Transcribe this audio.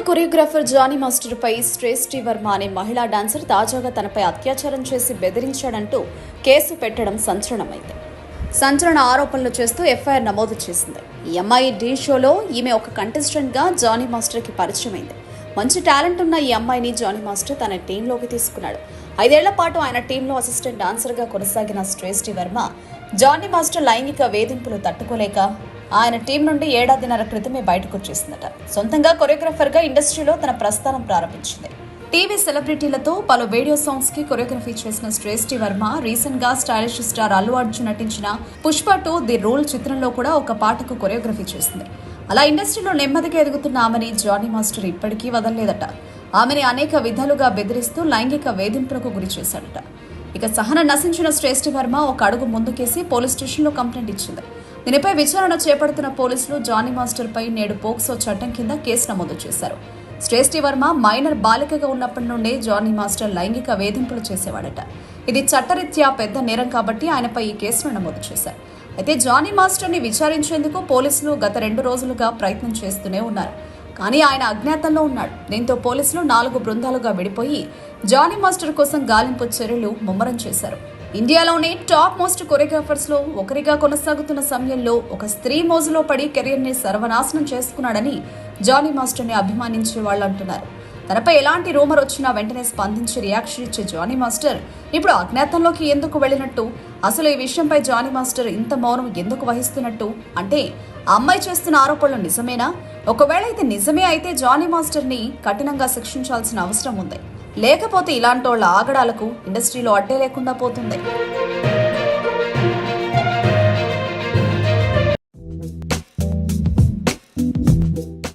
Choreographer Johnny master పై శ్రేష్ఠి వర్మ అనే మహిళా డాన్సర్ తాజాగా తనపై అత్యాచారం చేసి బెదిరించాడంటూ కేసు పెట్టడం సంచలనమైంది. సంచలన ఆరోపణలు చేస్తూ ఎఫ్ఐఆర్ నమోదు చేసింది. ఈ అమ్మాయి ఢీ షోలో ఈమె ఒక కంటెస్టెంట్గా జానీ మాస్టర్కి పరిచయమైంది. మంచి టాలెంట్ ఉన్న ఈ అమ్మాయిని జానీ మాస్టర్ తన టీంలోకి తీసుకున్నాడు. ఐదేళ్ళ పాటు ఆయన టీంలో అసిస్టెంట్ డాన్సర్గా కొనసాగిన శ్రేష్ఠి వర్మ జానీ మాస్టర్ లైంగిక వేధింపులు తట్టుకోలేక ఆయన టీం నుండి ఏడాదిన్నర క్రితమే బయటకు వచ్చేసిందట. సొంతంగా కొరియోగ్రాఫర్గా ఇండస్ట్రీలో తన ప్రస్థానం ప్రారంభించింది. టీవీ సెలబ్రిటీలతో పలు వీడియో సాంగ్స్కి కొరియోగ్రఫీ చేసిన శ్రేష్ఠి వర్మ రీసెంట్గా స్టైలిష్ స్టార్ అల్లు అర్జున్ నటించిన పుష్ప టూ ది రూల్ చిత్రంలో కూడా ఒక పాటకు కొరియోగ్రఫీ చేసింది. అలా ఇండస్ట్రీలో నెమ్మదిగా ఎదుగుతున్న ఆమెని జానీ మాస్టర్ ఇప్పటికీ వదలలేదట. ఆమెని అనేక విధాలుగా బెదిరిస్తూ లైంగిక వేధింపులకు గురి చేశాడట. ఇక సహనం నశించిన శ్రేష్ఠి వర్మ ఒక అడుగు ముందుకేసి పోలీస్ స్టేషన్లో కంప్లైంట్ ఇచ్చింది. దీనిపై విచారణ చేపడుతున్న పోలీసులు జానీ మాస్టర్ పై నేడు పోక్సో చట్టం కింద కేసు నమోదు చేశారు. శ్రేష్ఠి వర్మ మైనర్ బాలికగా ఉన్నప్పటి నుండే జానీ మాస్టర్ లైంగిక వేధింపులు చేసేవాడట. ఇది చట్టరీత్యా పెద్ద నేరం కాబట్టి ఆయనపై ఈ కేసును నమోదు చేశారు. అయితే జానీ మాస్టర్ని విచారించేందుకు పోలీసులు గత రెండు రోజులుగా ప్రయత్నం చేస్తూనే ఉన్నారు. కానీ ఆయన అజ్ఞాతంలో ఉన్నాడు. దీంతో పోలీసులు నాలుగు బృందాలుగా విడిపోయి జానీ మాస్టర్ కోసం గాలింపు చర్యలు ముమ్మరం చేశారు. ఇండియాలోనే టాప్ మోస్ట్ కొరియోగ్రాఫర్స్లో ఒకరిగా కొనసాగుతున్న సమయంలో ఒక స్త్రీ మోజులో పడి కెరీర్ని సర్వనాశనం చేసుకున్నాడని జానీ మాస్టర్ని అభిమానించే వాళ్ళు అంటున్నారు. తనపై ఎలాంటి రూమర్ వచ్చినా వెంటనే స్పందించి రియాక్షన్ ఇచ్చే జానీ మాస్టర్ ఇప్పుడు అజ్ఞాతంలోకి ఎందుకు వెళ్ళినట్టు అసలు ఈ విషయంపై జానీ మాస్టర్ ఇంత మౌనం ఎందుకు వహిస్తున్నట్టు అంటే ఆ అమ్మాయి చేస్తున్న ఆరోపణలు నిజమేనా? ఒకవేళ ఇది నిజమే అయితే జానీ మాస్టర్ని కఠినంగా శిక్షించాల్సిన అవసరం ఉంది. లేకపోతే ఇలాంటోళ్ళ ఆగడాలకు ఇండస్ట్రీలో అడ్డే లేకుండా పోతుంది.